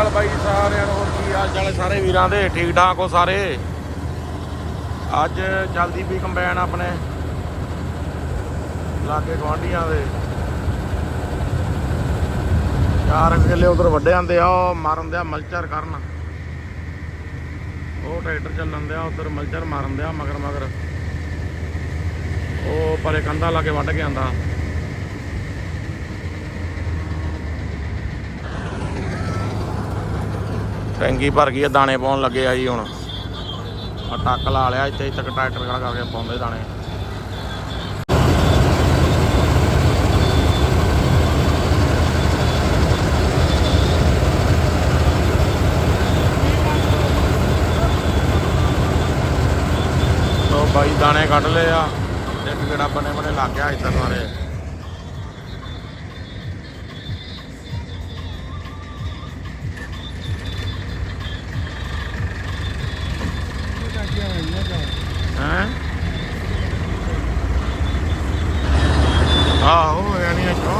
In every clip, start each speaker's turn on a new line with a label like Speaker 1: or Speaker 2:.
Speaker 1: ਚਾਲ ਬਾਈ ਸਾਰਿਆਂ ਨੂੰ ਕੀ ਹਾਲ ਚਾਲ ਸਾਰੇ ਵੀਰਾਂ ਦੇ, ਠੀਕ ਠਾਕ ਹੋ ਸਾਰੇ? ਅੱਜ ਚੱਲਦੀ ਵੀ ਕੰਬਾਈਨ ਆਪਣੇ। ਲਾਗੇ ਗਵਾਂਢੀਆਂ ਦੇ। ਚਾਰ ਕਿੱਲੇ ਉਧਰ ਵੱਡੇ ਆਂਦੇ ਆ, ਉਹ ਮਾਰਨ ਦਿਆ ਮਲਚਰ ਕਰਨ। ਉਹ ਟਰੈਕਟਰ ਚੱਲਣ ਦਿਆ, ਉਧਰ ਮਲਚਰ ਮਾਰਨ ਦਿਆ ਮਗਰ ਮਗਰ। ਉਹ ਪਰੇ ਕੰਧਾ ਲਾ ਕੇ ਵੱਢ ਕੇ ਆਂਦਾ। ਟੈਂਕੀ ਭਰ ਗਈ ਆ, ਦਾਣੇ ਪਾਉਣ ਲੱਗੇ ਆ ਜੀ ਹੁਣ। ਆ ਟੱਕ ਲਾ ਲਿਆ, ਇੱਥੇ ਇੱਥੇ ਟਰੈਕਟਰ ਖੜਾ ਕਰਕੇ ਪਾਉਂਦੇ ਦਾਣੇ। ਉਹ ਬਾਈ, ਦਾਣੇ ਕੱਢ ਲਏ ਆ। ਇੱਕ ਗੇੜਾ ਬਨੇ ਬਨੇ ਲੱਗ ਗਿਆ ਇੱਧਰ ਸਾਰੇ ਹੈਂ। ਆਹੋ, ਯਾਨੀ ਅੱਛਾ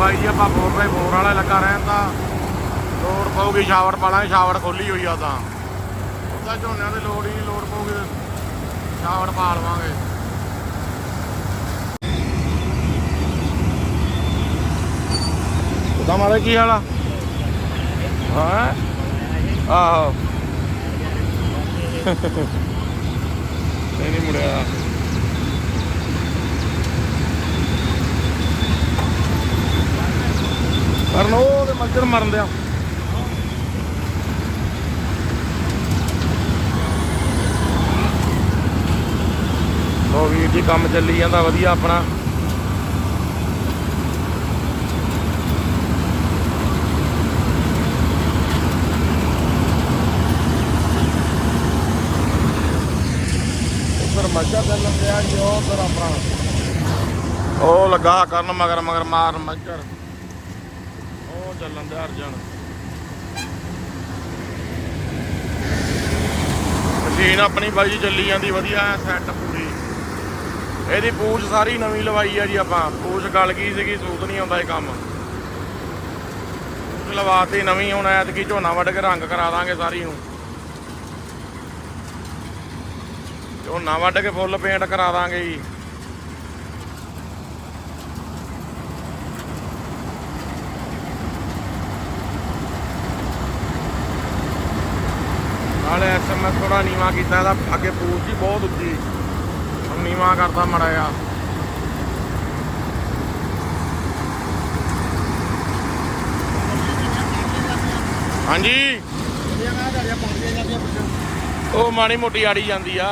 Speaker 1: ਬਾਈ ਜੀ, ਆਪਾਂ 4x4 ਵਾਲਾ ਲੱਗਾ ਰਹਿਣ ਤਾਂ ਲੋੜ ਪਊਗੀ ਸ਼ਾਵਰ ਪਾਲਾਂਗੇ ਸ਼ਾਵਰ ਖੋਲੀ ਹੋਈ ਆ ਤਾਂ। ਉਹਦਾ ਝੋਨਿਆਂ ਦੇ ਲੋੜ ਹੀ ਲੋੜ ਪਊਗੀ। ਸ਼ਾਵਰ ਪਾ ਲਵਾਂਗੇ ਉਹਦਾ ਮਾਰੇ ਕੀ ਹਾਲ ਆ? ਹਾਂ? ਆਹੋ। ਨਹੀਂ ਨਹੀਂ ਮੁੜਿਆ। ਕਰਨ ਉਹ ਤੇ ਮੱਝਰ ਮਰਨ ਦਿਆ। ਲੋ ਵੀਰ ਜੀ ਕੰਮ ਚੱਲੀ ਜਾਂਦਾ ਵਧੀਆ ਆਪਣਾ। ਉੱਧਰ ਮੱਝਾਂ ਚੱਲਣ ਦਿਆ ਜੀ ਉੱਧਰ ਆਪਣਾ। ਉਹ ਲੱਗਾ ਕਰਨ ਮਗਰ ਮਗਰ ਮਾਰਨ ਮੱਝਰ ਉਹ ਚੱਲਣ ਦੇ ਅਰਜਨ। ਮਸ਼ੀਨ ਆਪਣੀ ਬਾਈ ਚੱਲੀ ਜਾਂਦੀ ਵਧੀਆ ਸੈੱਟ ਪੂਰੀ ਇਹਦੀ ਪੂਛ ਸਾਰੀ ਨਵੀਂ ਲਵਾਈ ਆ ਜੀ ਆਪਾਂ। ਪੂਛ ਗਲ ਗਈ ਸੀਗੀ, ਸੂਤ ਨਹੀਂ ਆਉਂਦਾ ਇਹ ਕੰਮ। ਪੂਛ ਲਵਾਤੀ ਨਵੀਂ, ਹੁਣ ਐਤਕੀ ਝੋਨਾ ਵੱਢ ਕੇ ਰੰਗ ਕਰਾ ਦਾਂਗੇ ਸਾਰੀ ਨੂੰ। ਝੋਨਾ ਵੱਢ ਕੇ ਫੁੱਲ ਪੇਂਟ ਕਰਾ ਦਾਂਗੇ ਜੀ। ਨਾਲੇ ਐਸਐਮਐਸ ਥੋੜਾ ਨੀਵਾ ਕੀਤਾ, ਇਹਦਾ ਅੱਗੇ ਪੂਛ ਜੀ ਬਹੁਤ ਉੱਚੀ। ਨੀਵਾ ਕਰਦਾ ਮੜਾ ਆ ਹਾਂਜੀ ਉਹ ਮਾੜੀ ਮੋਟੀ ਆੜੀ ਜਾਂਦੀ ਆ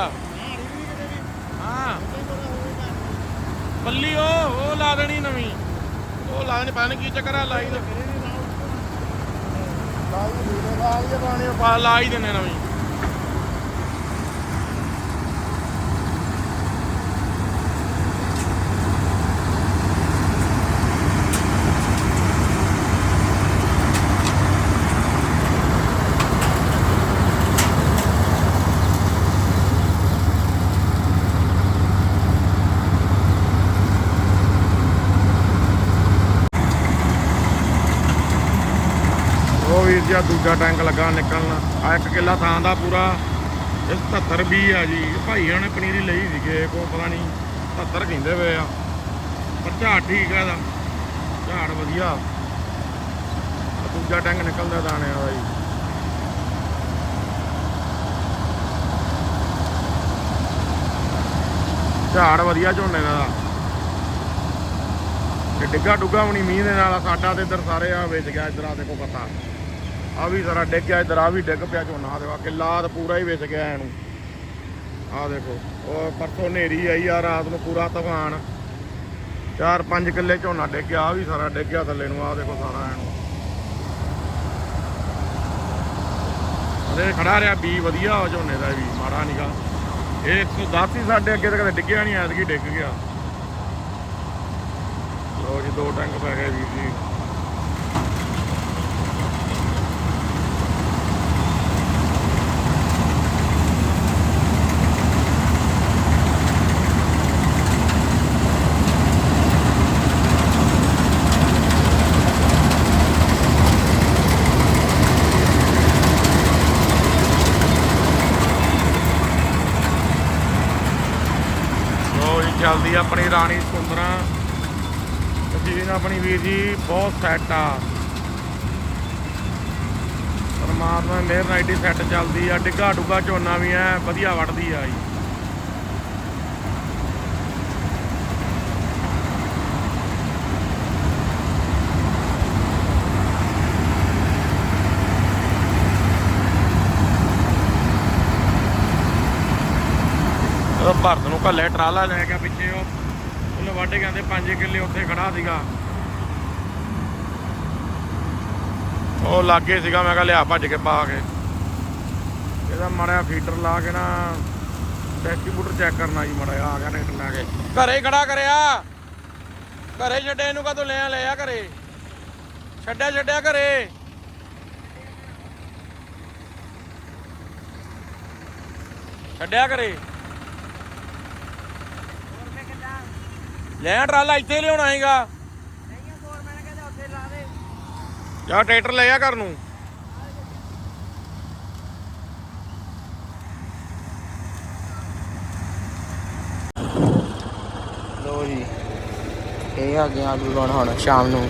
Speaker 1: ਹਾਂ ਬੱਲੀ ਉਹ ਉਹ ਲਾ ਦੇਣੀ ਨਵੀਂ ਉਹ ਲਾ ਦੇਣੀ ਪਤਾ ਨੀ ਕੀ ਚੱਕਰ ਆ ਲਾਈ ਲਾਈ ਦੇ ਲਾਈ ਦੇ ਪਾਣੀ ਪਾ ਲਾ ਹੀ ਦਿੰਨੇ ਨਵੀਂ ਉਹ ਵੀਰ ਜੀ ਆਹ ਦੂਜਾ ਟੈਂਕ ਲੱਗਾ ਨਿਕਲਣ। ਆ ਇੱਕ ਕਿੱਲਾ ਥਾਂ ਦਾ ਪੂਰਾ। ਇਹ 77 20 ਆ ਜੀ। ਭਾਈ ਉਹਨੇ ਪਨੀਰੀ ਲਈ ਸੀਗੇ ਕੋ ਪਤਾ ਨਹੀਂ 77 ਕਹਿੰਦੇ ਪਏ ਆ। ਪਰ ਝਾੜ ਠੀਕ ਆ ਇਹਦਾ। ਝਾੜ ਵਧੀਆ। ਦੂਜਾ ਟੈਂਕ ਨਿਕਲਦਾ ਦਾਣਿਆਂ ਦਾ ਜੀ। ਝਾੜ ਵਧੀਆ ਝੋਨੇ ਦਾ। ਤੇ ਡਿੱਗਾ ਡੁੱਗਾ ਵੀ ਨਹੀਂ ਮੀਂਹ ਦੇ ਨਾਲ, ਸਾਡਾ ਤੇ ਇਧਰ ਸਾਰੇ ਆ ਵੇਚ ਗਿਆ, ਇੱਧਰ ਆ ਦੇਖੋ ਪਤਾ। ਆ ਵੀ ਸਾਰਾ ਡਿੱਗ ਗਿਆ, ਇੱਧਰ ਆ ਵੀ ਡਿੱਗ ਪਿਆ ਝੋਨਾ ਦੇਵਾ ਕਿੱਲਾ ਤਾਂ ਪੂਰਾ ਹੀ ਵੇਚ ਗਿਆ ਇਹਨੂੰ। ਆ ਦੇਖੋ, ਉਹ ਪਰਸੋਂ ਹਨੇਰੀ ਆਈ ਆ, ਰਾਤ ਨੂੰ ਪੂਰਾ ਤੂਫਾਨ। ਚਾਰ ਪੰਜ ਕਿੱਲੇ ਝੋਨਾ ਡਿੱਗ ਗਿਆ, ਆ ਵੀ ਸਾਰਾ ਡਿੱਗ ਗਿਆ ਥੱਲੇ ਨੂੰ, ਆ ਦੇਖੋ ਸਾਰਾ ਇਹਨੂੰ। ਅਰੇ ਖੜਾ ਰਿਹਾ, ਬੀ ਵਧੀਆ ਵਾ ਝੋਨੇ ਦਾ ਵੀ, ਮਾੜਾ ਨੀਗਾ ਇਹ 110 ਹੀ ਸਾਡੇ ਅੱਗੇ ਤਾਂ ਕਦੇ ਡਿੱਗਿਆ ਨਹੀਂ ਐਤਕੀ ਡਿੱਗ ਗਿਆ। ਲੋ ਜੀ, ਦੋ ਟੈਂਕ ਪੈ ਗਏ ਵੀਰ ਜੀ। ਚੱਲਦੀ ਆ, ਆਪਣੀ ਰਾਣੀ ਸੁੰਦਰਾ। ਮਸ਼ੀਨ ਆਪਣੀ ਵੀਰ ਜੀ, ਬਹੁਤ ਸੈੱਟ ਆ। ਪਰਮਾਤਮਾ ਦੀ ਮਿਹਰ ਨਾਲ ਏਡੀ ਸੈੱਟ ਚੱਲਦੀ ਆ ਡਿੱਗਾ ਡੁੱਗਾ ਝੋਨਾ ਵੀ ਐ ਵਧੀਆ ਵੱਢਦੀ ਆ ਜੀ। ਭਰਤ ਨੂੰ ਕੱਲੇ ਟਰਾਲਾ ਲੈ ਗਿਆ ਪਿੱਛੇ ਉਹ। ਉਹਨੇ ਵੱਢ ਕੇ 5 ਕਿੱਲੇ ਉੱਥੇ ਖੜਾ ਸੀਗਾ। ਉਹ ਲਾਗੇ ਸੀਗਾ ਮੈਂ ਕਿਹਾ ਲਿਆ ਭੱਜ ਕੇ ਪਾ ਕੇ। ਇਹਦਾ ਮਾੜਾ ਫੀਟਰ ਲਾ ਕੇ ਨਾ ਡਿਸਟ੍ਰੀਬਿਊਟਰ ਚੈੱਕ ਕਰਨਾ ਜੀ ਮਾੜਾ ਜਿਹਾ, ਆ ਗਿਆ ਟਰੈਕਟਰ ਲਾ ਕੇ। ਘਰੇ ਖੜਾ ਕਰਿਆ। ਘਰੇ ਛੱਡੇ ਇਹਨੂੰ ਕਦੋਂ ਲਿਆ ਲਿਆ ਘਰੇ। ਛੱਡਿਆ ਛੱਡਿਆ ਘਰੇ। ਛੱਡਿਆ ਘਰੇ। ਲੈ ਆ ਟਰਾਲਾ ਇੱਥੇ ਲਿਆਉਣਾ ਹੈਗਾ। ਜਾ ਟਰੈਕਟਰ ਲੈ ਆ ਘਰ ਨੂੰ।
Speaker 2: ਲੋ ਜੀ ਇਹ ਆ ਗਿਆ ਆਲੂ ਲਾਉਣ ਹੁਣ ਸ਼ਾਮ ਨੂੰ।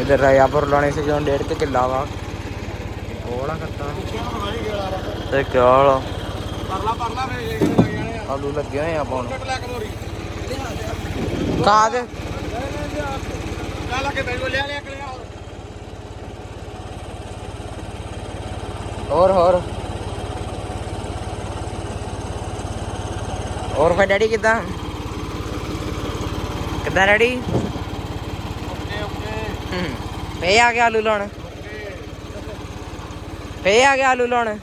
Speaker 2: ਇਧਰ ਰਾਇਆਪੁਰ ਲਾਉਣੇ ਸੀ ਜਦੋਂ ਡੇਢ ਕੁ ਕਿੱਲਾ ਵਾ। ਕੋਲਾ ਕੱਟਾ। ਤੇ ਕਿਆਲ
Speaker 1: ਪਰਲਾ ਪਰਲਾ ਫੇ ਇਹ ਲੱਗ ਜਾਣੇ ਆ।
Speaker 2: ਆਲੂ ਲੱਗੇ ਹੋਏ ਆ ਆਪਾਂ ਹੁਣ। ਕਾਦ
Speaker 1: ਚੱਲ ਕੇ ਬੈਠੋ ਲਿਆ ਲਿਆ ਕਲਿਆ
Speaker 2: ਹੋਰ ਹੋਰ। ਹੋਰ ਫੇ ਡੈਡੀ ਕਿਦਾਂ? ਕਿਦਾਂ ਡੈਡੀ?
Speaker 1: ਓਕੇ ਓਕੇ
Speaker 2: ਫੇ ਆ ਗਿਆ ਆਲੂ ਲਾਉਣ। ਫੇ ਆ ਗਿਆ ਆਲੂ ਲਾਉਣ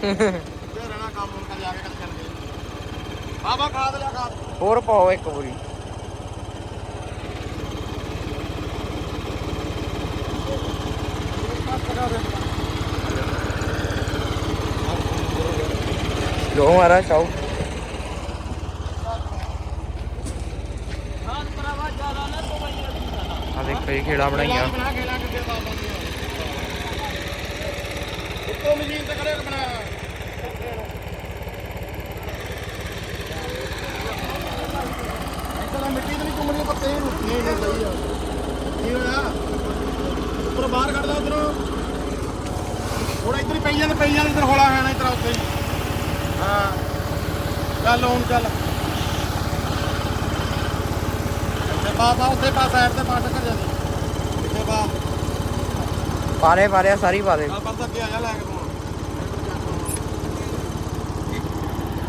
Speaker 1: ਤੇ ਰਹਿਣਾ ਕੰਮ ਹੁਣ ਜਾ ਕੇ ਕੱਲ ਚੱਲ ਬਾਬਾ ਖਾਦ ਲਿਆ ਖਾਦ।
Speaker 2: ਹੋਰ ਪਾਓ ਇੱਕ ਪੂਰੀ ਲੋ ਮਾਰਾ ਆ ਦੇਖੋ ਇਹ ਖੇੜਾ ਬਣਾਈਆਂ।
Speaker 1: ਬਣਾ ਉੱਤੋਂ ਮਸ਼ੀਨ ਤੇ ਕਰੇ ਬਣਾ ਚੁੰਮਣੀ ਪੱਤੇ ਨਹੀਂ ਨਹੀਂ ਸਹੀ ਆ। ਕੀ ਹੋਇਆ? ਉੱਪਰ ਬਾਹਰ ਕੱਢ ਲਾ ਉਧਰੋਂ। ਥੋੜਾ ਇੱਧਰ ਹੀ ਪਈ ਜਾਂਦੇ ਪਈ ਜਾਂਦੇ ਇੱਧਰ ਹੌਲਾ ਹੈ ਨਾ ਇੱਧਰ ਉੱਤੇ। ਹੀ। ਹਾਂ ਚੱਲ ਹੁਣ ਚੱਲ। ਇੱਥੇ ਬਾ ਬਾ ਉੱਥੇ ਪਾ ਸਾਈਡ ਤੇ ਪਾ ਟੱਕਰ ਜਾਂਦੀ ਇੱਥੇ ਬਾ
Speaker 2: ਪਾਰੇ ਪਾਰੇ ਸਾਰੀ ਪਾ ਦੇ
Speaker 1: ਚੱਲ ਬਸ ਅੱਗੇ ਆ ਜਾ ਲੈ ਕੇ ਤੂੰ।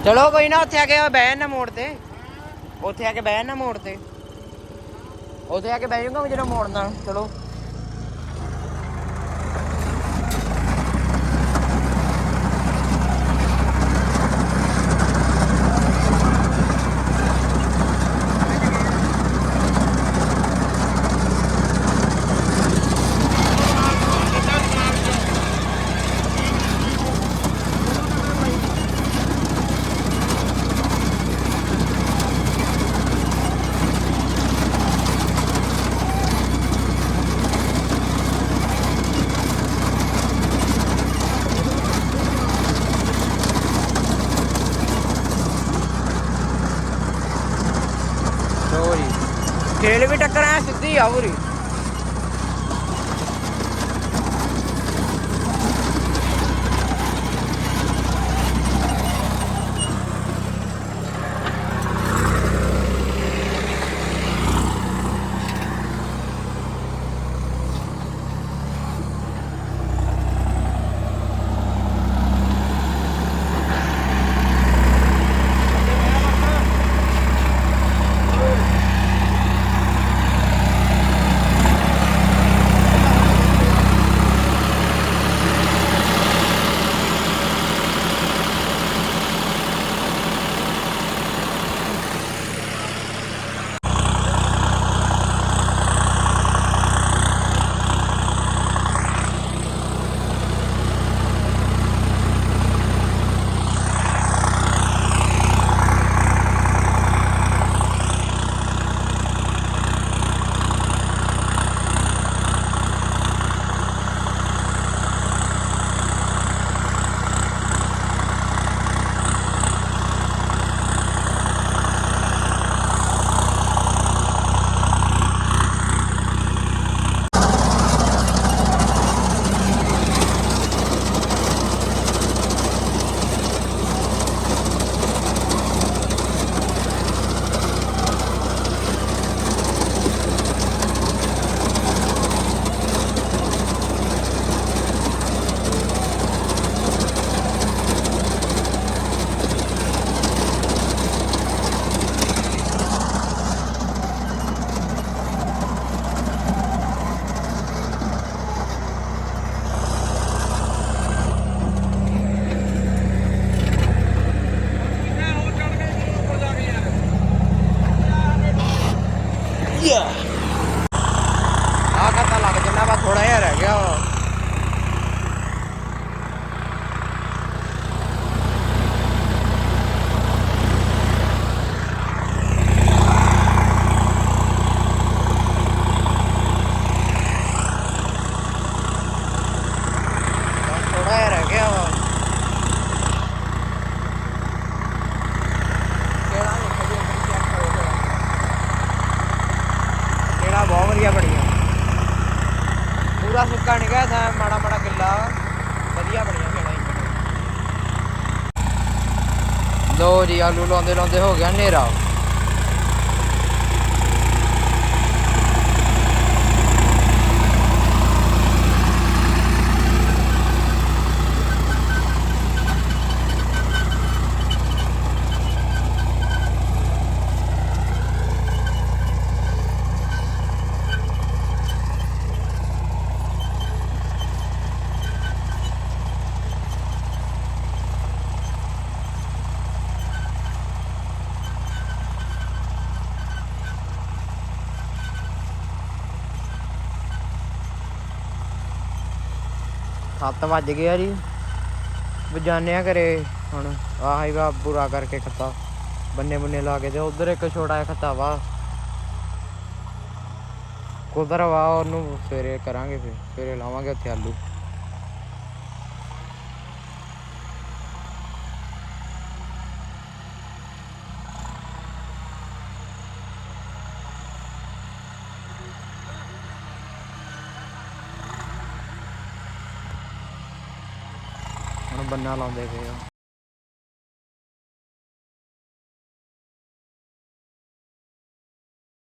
Speaker 2: ਚਲੋ ਕੋਈ ਨਾ ਉੱਥੇ ਆ ਕੇ ਬਹਿ ਨਾ ਮੋੜ ਤੇ। ਉੱਥੇ ਆ ਕੇ ਬਹਿ ਨਾ ਮੋੜ ਤੇ। ਉੱਥੇ ਆ ਕੇ ਬਹਿ ਜਾਊਗਾ ਜਦੋਂ ਮੋੜਨਾ ਚਲੋ। É day அவரு:avaru Lulón de Lontejo, que han herado 7 ਵੱਜ ਗਏ ਆ ਜੀ। ਵਜਾਨੇ ਆ ਘਰੇ ਹੁਣ ਆ ਹੈਗਾ ਬੁਰਾ ਕਰਕੇ ਖੱਤਾ। ਬੰਨੇ ਬੰਨੇ ਲਾ ਕੇ ਤੇ ਉਧਰ ਇੱਕ ਛੋਟਾ ਜਿਹਾ ਖੱਤਾ ਵਾ। ਕੁਦਰ ਵਾ, ਉਹਨੂੰ ਸਵੇਰੇ ਕਰਾਂਗੇ ਫਿਰ, ਸਵੇਰੇ ਲਾਵਾਂਗੇ ਉੱਥੇ ਆਲੂ। ਬੰਨਾ ਲਾਉਂਦੇ ਪਏ ਆ।